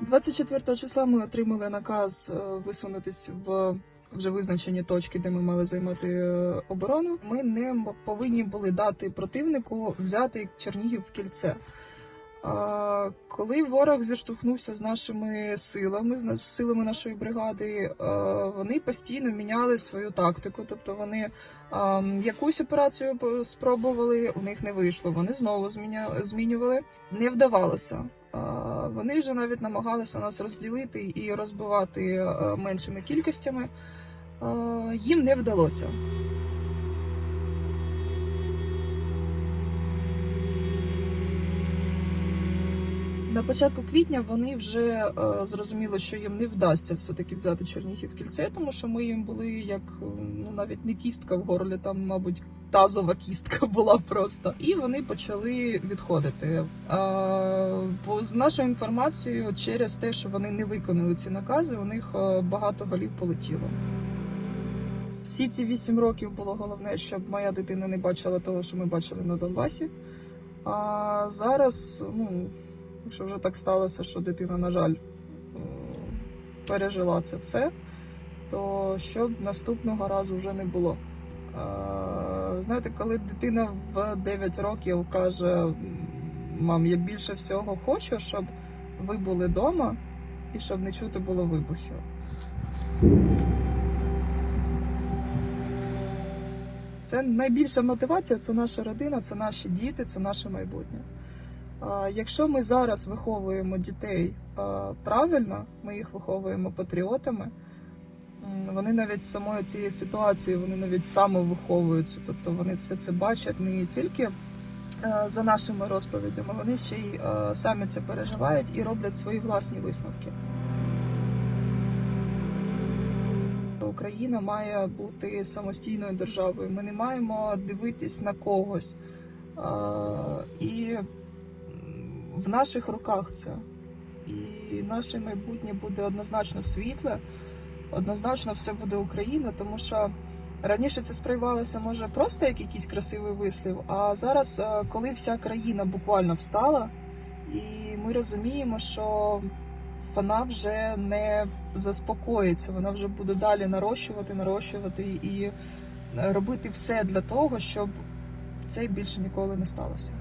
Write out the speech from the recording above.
24 числа ми отримали наказ е, висунутись в вже визначені точки, де ми мали займати е, оборону. Ми не повинні були дати противнику взяти Чернігів в кільце. Коли ворог зіштовхнувся з нашими силами, з силами нашої бригади, е, вони постійно міняли свою тактику. Тобто вони якусь операцію спробували, у них не вийшло. Вони знову змінювали. Не вдавалося. Вони вже навіть намагалися нас розділити і розбивати е, меншими кількостями. Їм не вдалося. На початку квітня вони вже е, зрозуміли, що їм не вдасться все-таки взяти Чернігів кільце, тому що ми їм були як е, ну навіть не кістка в горлі, там, мабуть, тазова кістка була просто. І вони почали відходити. А, бо з нашою інформацією, через те, що вони не виконали ці накази, у них е, багато голів полетіло. Всі ці вісім років було головне, щоб моя дитина не бачила того, що ми бачили на Донбасі. А зараз, ну, якщо вже так сталося, що дитина, на жаль, е, пережила це все, то щоб наступного разу вже не було. Е, Знаєте, коли дитина в 9 років каже: мам, я більше всього хочу, щоб ви були вдома і щоб не чути було вибухів. Це найбільша мотивація це наша родина, це наші діти, це наше майбутнє. Якщо ми зараз виховуємо дітей правильно, ми їх виховуємо патріотами, вони навіть самою цією ситуацією вони навіть самовиховуються. Тобто вони все це бачать не тільки за нашими розповідями, вони ще й самі це переживають і роблять свої власні висновки. Україна має бути самостійною державою. Ми не маємо дивитись на когось. І в наших руках це. І наше майбутнє буде однозначно світле, однозначно все буде Україна, тому що раніше це сприймалося може просто як якийсь красивий вислів. А зараз, е, коли вся країна буквально встала, і ми розуміємо, що вона вже не заспокоїться, вона вже буде далі нарощувати, нарощувати і е, робити все для того, щоб це більше ніколи не сталося.